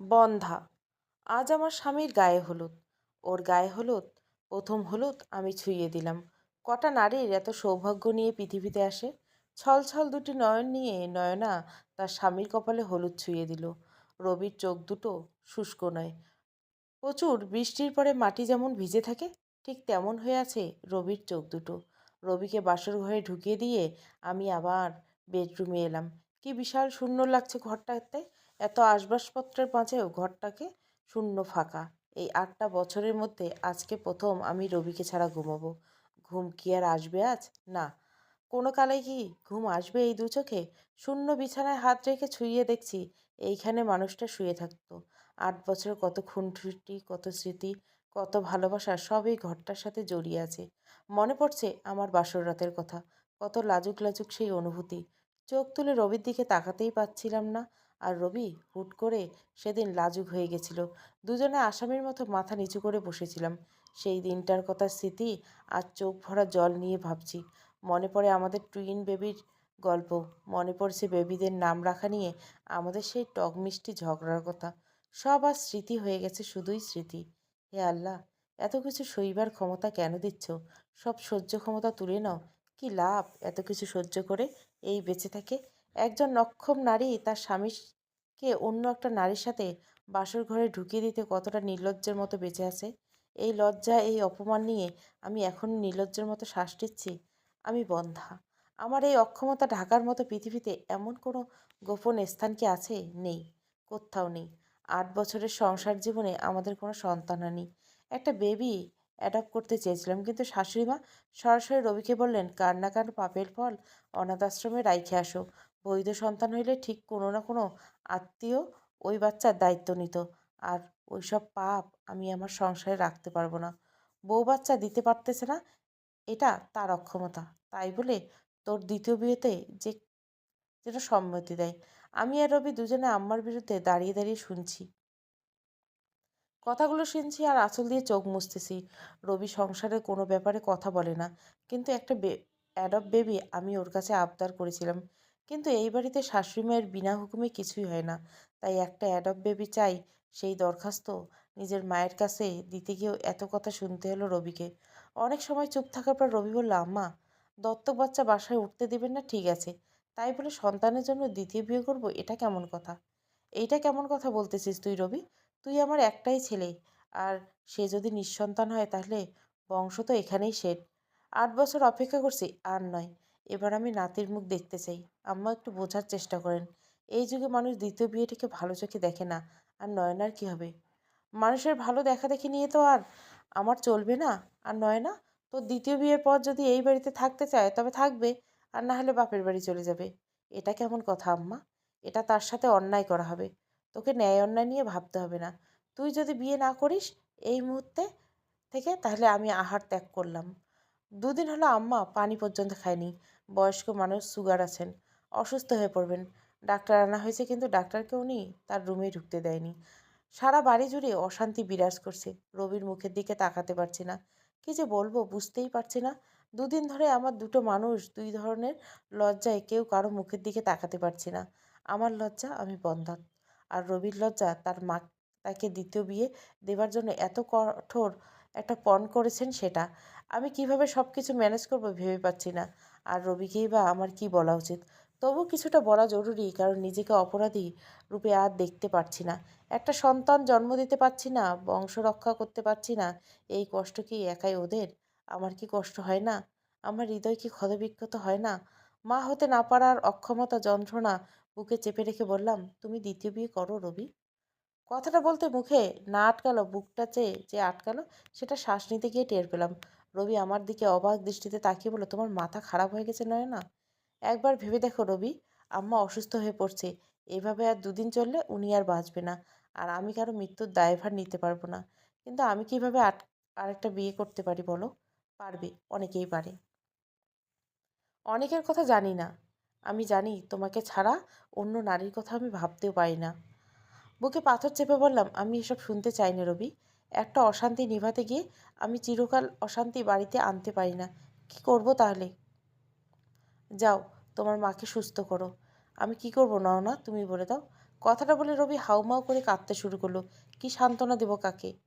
বন্ধা। আজ আমার স্বামীর গায়ে হলুদ। ওর গায়ে হলুদ, প্রথম হলুদ আমি ছুঁয়ে দিলাম। কটা নারীর এত সৌভাগ্য নিয়ে পৃথিবীতে আসে? ছল ছল দুটি নয়ন নিয়ে নয়না তার স্বামীর কপালে হলুদ ছুঁয়ে দিল। রবির চোখ দুটো শুষ্ক নয়। প্রচুর বৃষ্টির পরে মাটি যেমন ভিজে থাকে, ঠিক তেমন হয়ে আছে রবির চোখ দুটো। রবিকে বাসর ঘরে ঢুকিয়ে দিয়ে আমি আবার বেডরুমে এলাম। কি বিশাল শূন্য লাগছে ঘরটাতে। এত আসবাসপত্রের মাঝেও ঘরটাকে শূন্য ফাঁকা। এই আটটা বছরের মধ্যে আজকে প্রথম আমি রবিকে ছাড়া ঘুমাবো। ঘুম কি আর আসবে আজ? না। কোনো কালে কি ঘুম আসবে এই দু চোখে? শূন্য বিছানায় হাত রেখে ছুঁয়ে দেখছি এইখানে মানুষটা শুয়ে থাকতো। আট বছর কত খুনসুটি, কত স্মৃতি, কত ভালোবাসা সব এই ঘরটার সাথে জড়িয়ে আছে। মনে পড়ছে আমার বাসর রাতের কথা। কত লাজুক লাজুক সেই অনুভূতি। চোখ তুলে রবির দিকে তাকাতেই পাচ্ছিলাম না। আর রবি হুট করে সেদিন লাজুক হয়ে গেছিল। দুজনে আসামির মতো মাথা নিচু করে বসেছিলাম। সেই দিনটার কথা স্মৃতি আর চোখ ভরা জল নিয়ে ভাবছি। মনে পড়ে আমাদের টুইন বেবির গল্প। মনে পড়ছে বেবিদের নাম রাখা নিয়ে আমাদের সেই টক মিষ্টি ঝগড়ার কথা। সব আর স্মৃতি হয়ে গেছে শুধুই স্মৃতি। হে আল্লাহ, এত কিছু সইবার ক্ষমতা কেন দিচ্ছ? সব সহ্য ক্ষমতা তুলে নাও। কি লাভ এত কিছু সহ্য করে এই বেঁচে থাকে? একজন নক্ষম নারী তার স্বামীকে অন্য একটা নারীর সাথে বাসর ঘরে ঢুকিয়ে দিতে কতটা নির্লজ্জের মতো বেঁচে আছে? এই লজ্জা, এই অপমান নিয়ে আমি এখন নির্লজ্জের মতো শ্বাস নিচ্ছি। আমি বন্ধা। আমার এই অক্ষমতা ঢাকার মতো পৃথিবীতে এমন কোনো গোপন স্থান কি আছে? নেই। কোথাও নেই। আট বছরের সংসার জীবনে আমাদের কোনো সন্তান হয়নি। একটা বেবি অ্যাডপ্ট করতে চেয়েছিলাম, কিন্তু শাশুড়ি মা সরাসরি রবিকে বললেন, কার না পাপের ফল? অনাথ আশ্রমে রাইখে আসো। বৈধ সন্তান হইলে ঠিক কোনো না কোনো আত্মীয় ওই বাচ্চার দায়িত্ব নিত। আর ওইসব পাপ আমি আমার সংসারে রাখতে পারব না। বউ বাচ্চা দিতে পারতেছে না, এটা তার অক্ষমতা। তাই বলে তোর দ্বিতীয় বিয়েতে যে যেন সম্মতি দেয়। আমি আর রবি দুজনে আম্মার বিরুদ্ধে দাঁড়িয়ে দাঁড়িয়ে শুনছি। কথাগুলো শুনছি আর আঁচল দিয়ে চোখ মুছতেছি। রবি সংসারে কোনো ব্যাপারে কথা বলে না। কিন্তু একটা অ্যাডপ বেবি আমি ওর কাছে আবদার করেছিলাম। কিন্তু এই বাড়িতে শাশুড়ি মায়ের বিনা হুকুমে কিছুই হয় না। তাই একটা অ্যাডপ বেবি চাই, সেই দরখাস্ত নিজের মায়ের কাছে দিতে গিয়েও এত কথা শুনতে হলো রবিকে। অনেক সময় চুপ থাকার পর রবি বলল, আম্মা, দত্তক বাচ্চা বাসায় উঠতে দেবেন না, ঠিক আছে। তাই বলে সন্তানের জন্য দ্বিতীয় বিয়ে করব, এটা কেমন কথা? এইটা কেমন কথা বলতেছিস তুই রবি? তুই আমার একটাই ছেলে। আর সে যদি নিঃসন্তান হয় তাহলে বংশ তো এখানেই শেষ। আট বছর অপেক্ষা করছি, আর নয়। এবার আমি নাতির মুখ দেখতে চাই। আম্মা একটু বোঝার চেষ্টা করেন। এই যুগে মানুষ দ্বিতীয় বিয়েটিকে ভালো চোখে দেখে না। আর নয়নার কি হবে? মানুষের ভালো দেখা দেখি নিয়ে তো আর আমার চলবে না। আর নয়না তো দ্বিতীয় বিয়ের পর যদি এই বাড়িতে থাকতে চায়, তবে থাকবে। আর না হলে বাপের বাড়ি চলে যাবে। এটা কেমন কথা আম্মা? এটা তার সাথে অন্যায় করা হবে। তোকে ন্যায় অন্যায় নিয়ে ভাবতে হবে না। তুই যদি বিয়ে না করিস এই মুহূর্তে থেকে, তাহলে আমি আহার ত্যাগ করলাম। দুদিন হলো আম্মা পানি পর্যন্ত খায়নি। বয়স্ক মানুষ সুগার আছেন, অসুস্থ হয়ে পড়বেন। ডাক্তার আনা হয়েছে কিন্তু ডাক্তারকে উনি তার রুমে ঢুকতে দেয়নি। সারা বাড়ি জুড়ে অশান্তি বিরাজ করছে, রবির মুখের দিকে তাকাতে পারছি না। কি যে বলব, বুঝতেই পারছি না। দুদিন ধরে আমার দুটো মানুষ, দুই ধরনের লজ্জায় কেউ কারও মুখের দিকে তাকাতে পারছি না। আমার লজ্জা, আমি বন্ধাত আর রবির লজ্জা, তার মা তাকে দ্বিতীয় বিয়ে দেবার জন্য এত কঠোর একটা পণ করেছেন সেটা। আমি কীভাবে সব কিছু ম্যানেজ করব ভেবে পাচ্ছি না। আর রবিকেই বা আমার কি বলা উচিত? তবু কিছুটা বলা জরুরি, কারণ নিজেকে অপরাধী রূপে আর দেখতে পারছি না। একটা সন্তান জন্ম দিতে পারছি না, বংশ রক্ষা করতে পারছি না, এই কষ্ট কি একাই ওদের? আমার কি কষ্ট হয় না? আমার হৃদয় কি ক্ষতবিক্ষত হয় না? মা হতে না পারার অক্ষমতা, যন্ত্রণা বুকে চেপে রেখে বললাম, তুমি দ্বিতীয় বিয়ে করো রবি। কথাটা বলতে মুখে না আটকালো, বুকটা চেয়ে যে আটকালো, সেটা শ্বাস নিতে গিয়ে টের পেলাম। রবি আমার দিকে অবাক দৃষ্টিতে তাকিয়ে বলল, তোমার মাথা খারাপ হয়ে গেছে নয় না একবার ভেবে দেখো রবি, আম্মা অসুস্থ হয়ে পড়ছে। এভাবে আর দুদিন চললে উনি আর বাঁচবে না। আর আমি কারও মৃত্যুর দায়ভার নিতে পারব না। কিন্তু আমি কীভাবে আট, আরেকটা বিয়ে করতে পারি বলো? পারবে, অনেকেই পারে। অনেকের কথা জানি না। আমি জানি তোমাকে ছাড়া অন্য নারীর কথা আমি ভাবতেও পারি না। বুকে পাথর চেপে বললাম, আমি এসব শুনতে চাই না রবি। একটা অশান্তি নিভাতে গিয়ে আমি চিরকাল অশান্তি বাড়িতে আনতে পারি না। কি করব তাহলে? যাও, তোমার মাকে সুস্থ করো। আমি কি করব নাও না তুমি বলে দাও। কথাটা বলে রবি হাউমাউ করে কাঁদতে শুরু করল। কি সান্ত্বনা দেবো কাকে?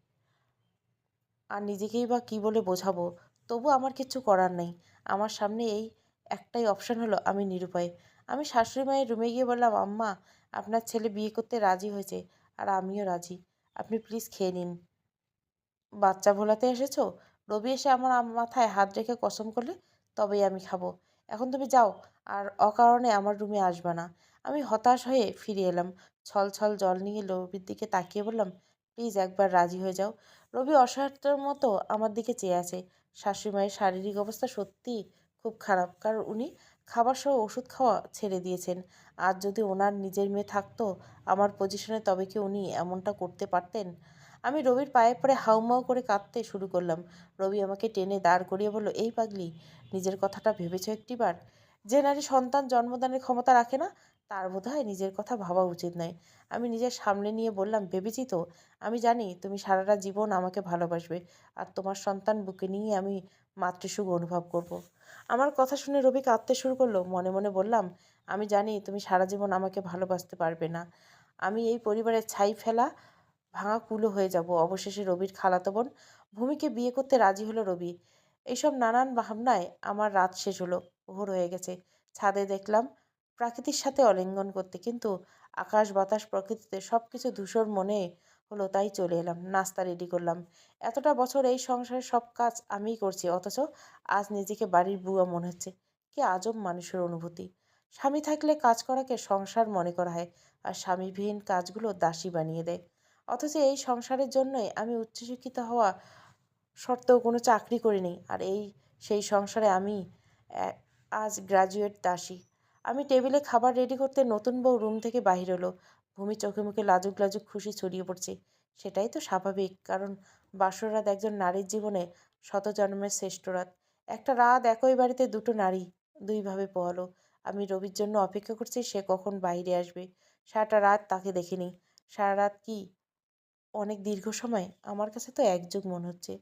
আর নিজেকেই বা কী বলে বোঝাবো? তবু আমার কিচ্ছু করার নেই। আমার সামনে এই একটাই অপশন হলো আমি নিরুপায়। আমি শাশুড়ি মায়ের রুমে গিয়ে বললাম, আম্মা, আপনার ছেলে বিয়ে করতে রাজি হয়েছে, আর আমিও রাজি। আপনি প্লিজ খেয়ে নিন। বাচ্চা ভোলাতে এসেছ? রবি এসে আমার মাথায় হাত রেখে কসম করলে তবেই আমি খাব। এখন তুমি যাও, আর অকারণে আমার রুমে আসবা না। আমি হতাশ হয়ে ফিরে এলাম। ছল ছল জল নিয়ে রবির দিকে তাকিয়ে বললাম, প্লিজ একবার রাজি হয়ে যাও। রবি অসহায়তার মতো আমার দিকে চেয়ে আছে। শাশুড়ি মায়ের শারীরিক অবস্থা সত্যি খুব খারাপ, কারণ উনি খাবার সহ ওষুধ খাওয়া ছেড়ে দিয়েছেন। আর যদি ওনার নিজের মেয়ে থাকতো, আমার পজিশনে তবে কি উনি এমনটা করতে পারতেন? আমি রবির পায়ে পড়ে হাউমাউ করে কাঁদতে শুরু করলাম। রবি আমাকে টেনে দাঁড় করিয়ে বলল, এই পাগলি, নিজের কথাটা ভেবেছ একটিবার? যে নারী সন্তান জন্মদানের ক্ষমতা রাখে না, তার বোধহয় নিজের কথা ভাবা উচিত নয়। আমি নিজের সামনে নিয়ে বললাম, ভেবেছি তো। আমি জানি তুমি সারাটা জীবন আমাকে ভালোবাসবে, আর তোমার সন্তান বুকে নিয়ে আমি মাতৃসুখ অনুভব করব। আমার কথা শুনে রবি কাঁদতে শুরু করল। মনে মনে বললাম, আমি জানি তুমি সারা জীবন আমাকে ভালোবাসতে পারবে না। আমি এই পরিবারের ছাই ফেলা ভাঙা কুলো হয়ে যাব। অবশেষে রবির খালাতো বোন ভূমিকে বিয়ে করতে রাজি হলো রবি। এইসব নানান ভাবনায় আমার রাত শেষ হলো, ভোর হয়ে গেছে। ছাদে দেখলাম প্রাকৃতির সাথে অলিঙ্গন করতে, কিন্তু আকাশ, বাতাস প্রকৃতিতে সব কিছু ধূসর মনে হলো, তাই চলে এলাম, নাস্তা রেডি করলাম। এতটা বছর এই সংসারের সব কাজ আমিই করছি, অথচ আজ নিজেকে বাড়ির বুয়া মনে হচ্ছে। কি আজব মানুষের অনুভূতি। স্বামী থাকলে কাজ করাকে সংসার মনে করা হয়, আর স্বামীবিহীন কাজগুলো দাসী বানিয়ে দেয়। অথচ এই সংসারের জন্যই আমি উচ্চশিক্ষিত হওয়া সত্ত্বেও কোনো চাকরি করিনি। আর এই, সেই সংসারে আমি আজ গ্র্যাজুয়েট দাসী। আমি টেবিলে খাবার রেডি করতে নতুন বউ রুম থেকে বাহির হলো। ভূমি চোখে মুখে লাজুক লাজুক খুশি ছড়িয়ে পড়ছে। সেটাই তো স্বাভাবিক, কারণ বাসর রাত একজন নারীর জীবনে শত জন্মের শ্রেষ্ঠ রাত। একটা রাত একই বাড়িতে দুটো নারী দুইভাবে পোহালো। আমি রবির জন্য অপেক্ষা করছি সে কখন বাইরে আসবে। সারাটা রাত তাকে দেখিনি। সারা রাত কি অনেক দীর্ঘ সময় আমার কাছে তো এক যুগ মনে হচ্ছে।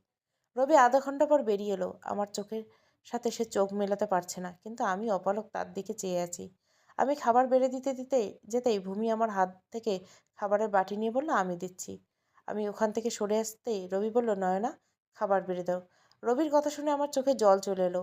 রবি আধা ঘণ্টা পর বেরিয়ে এলো। আমার চোখের সাথে সে চোখ মেলাতে পারছে না, কিন্তু আমি অপালক তার দিকে চেয়ে আছি। আমি খাবার বেড়ে দিতে দিতে যেতেই ভূমি আমার হাত থেকে খাবারের বাটি নিয়ে বলল, আমি দিচ্ছি। আমি ওখান থেকে সরে আসতেই রবি বলল, নয়না, খাবার বেড়ে দাও। রবির কথা শুনে আমার চোখে জল চলে এলো।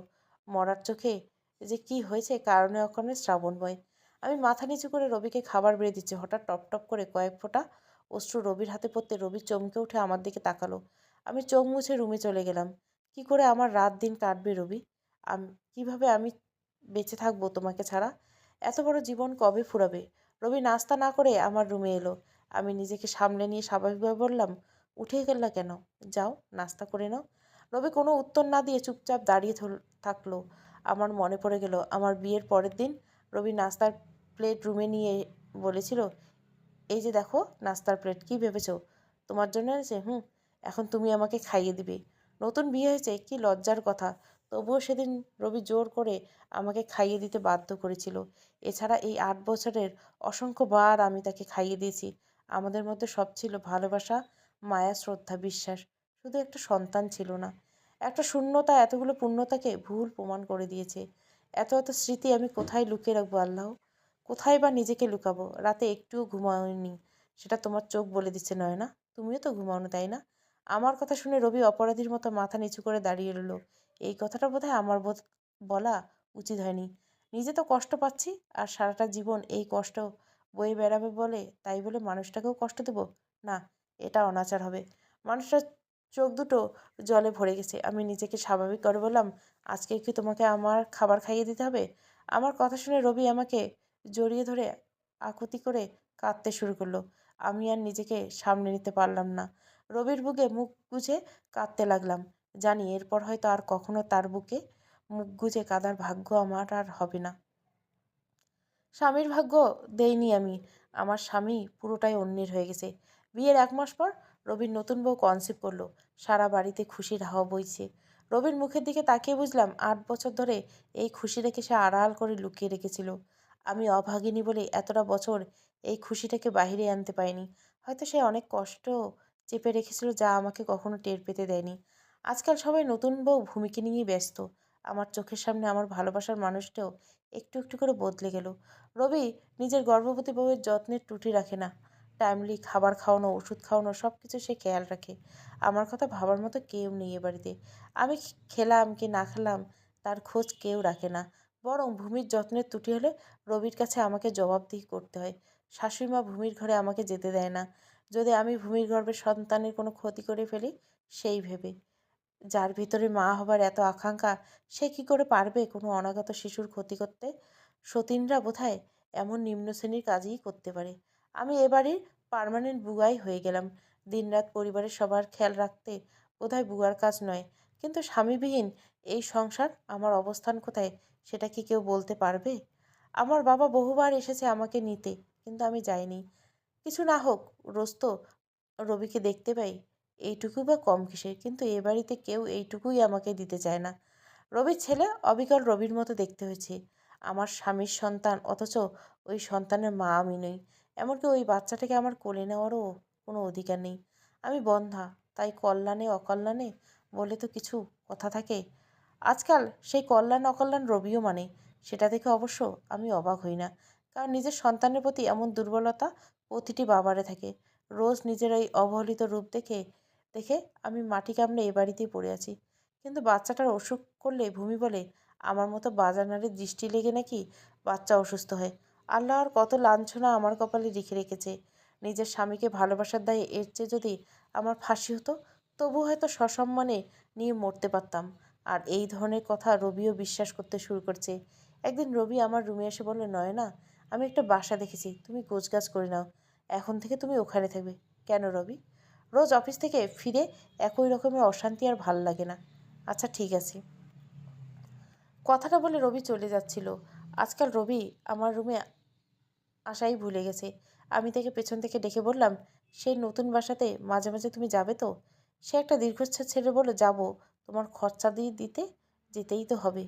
মরার চোখে যে কি হয়েছে কারণে অকারণে শ্রাবণ বয় আমি মাথা নিচু করে রবিকে খাবার বেড়ে দিচ্ছি। হঠাৎ টপ টপ করে কয়েক ফোঁটা অশ্রু রবির হাতে পড়তে রবি চমকে উঠে আমার দিকে তাকালো। আমি চোখ মুছে রুমে চলে গেলাম। কি করে আমার রাত দিন কাটবে রবি? আম, কীভাবে আমি বেঁচে থাকব তোমাকে ছাড়া? এত বড় জীবন কবে ফুরাবে? রবি নাস্তা না করে আমার রুমে এলো। আমি নিজেকে সামলে নিয়ে স্বাভাবিকভাবে বললাম, উঠে গেলা কেন? যাও, নাস্তা করে নাও। রবি কোনো উত্তর না দিয়ে চুপচাপ দাঁড়িয়ে থাকল। আমার মনে পড়ে গেল, আমার বিয়ের পরের দিন রবি নাস্তার প্লেট রুমে নিয়ে বলেছিল এই যে দেখো, নাস্তার প্লেট কি ভেবেছো? তোমার জন্য এনেছে? হুম, এখন তুমি আমাকে খাইয়ে দিবে। নতুন বিয়ে হয়েছে, কি লজ্জার কথা। তবুও সেদিন রবি জোর করে আমাকে খাইয়ে দিতে বাধ্য করেছিল। এছাড়া এই আট বছরের অসংখ্য বার আমি তাকে খাইয়ে দিয়েছি। আমাদের মধ্যে সব ছিল ভালোবাসা, মায়া, শ্রদ্ধা, বিশ্বাস। শুধু একটা সন্তান ছিল না। একটা শূন্যতা, এতগুলো পূর্ণতাকে ভুল প্রমাণ করে দিয়েছে। এত এত স্মৃতি আমি কোথায় লুকিয়ে রাখব আল্লাহ? কোথায় বা নিজেকে লুকাবো? রাতে একটুও ঘুমাওনি। সেটা তোমার চোখ বলে দিচ্ছে নয় না তুমিও তো ঘুমাওনি, তাই না? আমার কথা শুনে রবি অপরাধীর মতো মাথা নিচু করে দাঁড়িয়ে রইল। এই কথাটা বোধহয় আমার বোধ বলা উচিত হয়নি। নিজে তো কষ্ট পাচ্ছি, আর সারাটা জীবন এই কষ্ট বয়ে বেড়াবে বলে, তাই বলে মানুষটাকেও কষ্ট দেব? না, এটা অনাচার হবে। মানুষটার চোখ দুটো জলে ভরে গেছে। আমি নিজেকে স্বাভাবিক করে বললাম, আজকে কি তোমাকে আমার খাবার খাইয়ে দিতে হবে? আমার কথা শুনে রবি আমাকে জড়িয়ে ধরে আকুতি করে কাঁদতে শুরু করল। আমি আর নিজেকে সামনে নিতে পারলাম না। রবির বুকে মুখ গুজে কাঁদতে লাগলাম। জানি এরপর হয়তো আর কখনো তার বুকে মুখ গুজে কাদার ভাগ্য আমার আর হবে না। স্বামীর ভাগ্য দেইনি আমি। আমার স্বামী পুরোটাই অন্যের হয়ে গেছে। বিয়ের এক মাস পর রবির নতুন বউ কনসিভ করল। সারা বাড়িতে খুশির হাওয়া বইছে। রবির মুখের দিকে তাকিয়ে বুঝলাম আট বছর ধরে এই খুশি রেখে সে আড়াল করে লুকিয়ে রেখেছিল। আমি অভাগিনী বলে এতটা বছর এই খুশিটাকে বাইরে আনতে পারিনি। হয়তো সে অনেক কষ্ট চেপে রেখেছিল যা আমাকে কখনো টের পেতে দেয়নি। আজকাল সবাই নতুন বউ ভূমিকে নিয়েই ব্যস্ত। আমার চোখের সামনে আমার ভালোবাসার মানুষটাও একটু একটু করে বদলে গেল। রবি নিজের গর্ভবতী বউয়ের যত্নের ত্রুটি রাখে না। টাইমলি খাবার খাওয়ানো, ওষুধ খাওয়ানো সব কিছু সে খেয়াল রাখে। আমার কথা ভাবার মতো কেউ নেই এ বাড়িতে। আমি খেলাম কি না খেলাম তার খোঁজ কেউ রাখে না। বরং ভূমির যত্নের ত্রুটি হলে রবির কাছে আমাকে জবাবদিহি করতে হয়। শাশুড়িমা ভূমির ঘরে আমাকে যেতে দেয় না। যদি আমি ভূমির গর্ভে সন্তানের কোনো ক্ষতি করে ফেলি, সেই ভেবে। যার ভিতরে মা হবার এত আকাঙ্ক্ষা, সে কি করে পারবে কোনো অনাগত শিশুর ক্ষতি করতে? সতীনরা বোধহয় এমন নিম্ন শ্রেণির কাজই করতে পারে। আমি এবারই পার্মানেন্ট বুয়াই হয়ে গেলাম। দিনরাত পরিবারের সবার খেয়াল রাখতে বোধহয় বুয়ার কাজ নয়। কিন্তু স্বামীবিহীন এই সংসার আমার অবস্থান কোথায় সেটা কি কেউ বলতে পারবে? আমার বাবা বহুবার এসেছে আমাকে নিতে, কিন্তু আমি যাইনি। কিছু না হোক, রোজ তো রবিকে দেখতে পাই। এইটুকু বা কম কিসের? কিন্তু এ বাড়িতে কেউ এইটুকুই আমাকে দিতে চায় না। রবির ছেলে অবিকল রবির মতো দেখতে হয়েছে। আমার স্বামীর সন্তান, অথচ ওই সন্তানের মা আমি নই। এমনকি ওই বাচ্চাটাকে আমার কোলে নেওয়ারও কোনো অধিকার নেই। আমি বন্ধা, তাই কল্যাণে, অকল্যাণে বলে তো কিছু কথা থাকে? আজকাল সেই কল্যাণ অকল্যাণ রবিও মানে। সেটা দেখে অবশ্য আমি অবাক হই না। কারণ নিজের সন্তানের প্রতি এমন দুর্বলতা প্রতিটি বাবারে থাকে। রোজ নিজের এই অবহেলিত রূপ দেখে দেখে আমি মাটি কামড়ে এ বাড়িতেই পড়ে আছি। কিন্তু বাচ্চাটার অসুখ করলে ভূমি বলে, আমার মতো বাজানারের দৃষ্টি লেগে নাকি বাচ্চা অসুস্থ হয়? আল্লাহর কত লাঞ্ছনা আমার কপালে লিখে রেখেছে। নিজের স্বামীকে ভালোবাসার দায়ে এর চেয়ে যদি আমার ফাঁসি হতো তবু হয়তো সসম্মানে নিয়ে মরতে পারতাম। আর এই ধরনের কথা রবিও বিশ্বাস করতে শুরু করছে। একদিন রবি আমার রুমে এসে বলল, নয়না, আমি একটা বাসা দেখেছি, তুমি গোছগাছ করে নাও। এখন থেকে তুমি ওখানে থাকবে। কেন রবি? রোজ অফিস থেকে ফিরে একই রকমের অশান্তি আর ভালো লাগে না। আচ্ছা ঠিক আছে। কথাটা বলে রবি চলে যাচ্ছিল। আজকাল রবি আমার রুমে আসাই ভুলে গেছে। আমি তাকে পেছন থেকে ডেকে বললাম, সেই নতুন বাসাতে মাঝে মাঝে তুমি যাবে তো? সে একটা দীর্ঘশ্বাস ছেড়ে বলে যাব। তোমার খরচা দিয়ে দিতে যেতেই তো হবে।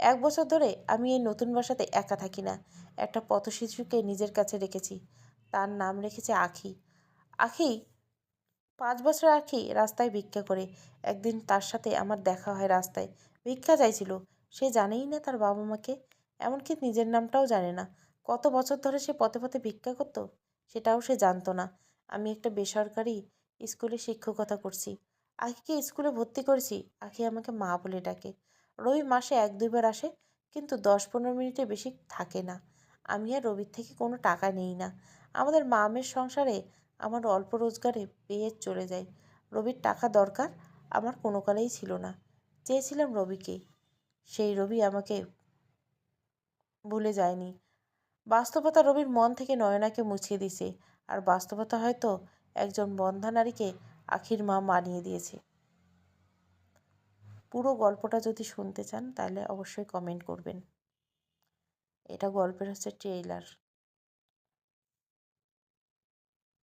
এক বছর ধরে আমি এই নতুন বাসাতে একা থাকি না। একটা পথশিশুকে নিজের কাছে রেখেছি। তার নাম রেখেছে আখি। আখি পাঁচ বছর আখি রাস্তায় ভিক্ষা করে। একদিন তার সাথে আমার দেখা হয় রাস্তায়। ভিক্ষা চাইছিল। সে জানেই না তার বাবা মাকে। এমনকি নিজের নামটাও জানে না। কত বছর ধরে সে পথে পথে ভিক্ষা করতো? সেটাও সে জানতো না। আমি একটা বেসরকারি স্কুলে শিক্ষকতা করছি। আখিকে স্কুলে ভর্তি করেছি, আখি আমাকে মা বলে ডাকে। রবি মাসে এক, দুইবার আসে, কিন্তু দশ, পনেরো মিনিটে বেশি থাকে না। আমি আর রবির থেকে কোনো টাকা নেই না। আমাদের মামের সংসারে আমার অল্প রোজগারে পেয়ে চলে যায়। রবির টাকা দরকার, আমার কোনো কালেই ছিল না। চেয়েছিলাম রবিকে। সেই রবি আমাকে ভুলে যায়নি। বাস্তবতা রবির মন থেকে নয়নাকে মুছিয়ে দিছে। আর বাস্তবতা হয়তো একজন বন্ধা নারীকে আখির মা মানিয়ে দিয়েছে। পুরো গল্পটা যদি শুনতে চান, তাহলে অবশ্যই কমেন্ট করবেন। এটা গল্পের হচ্ছে ট্রেইলার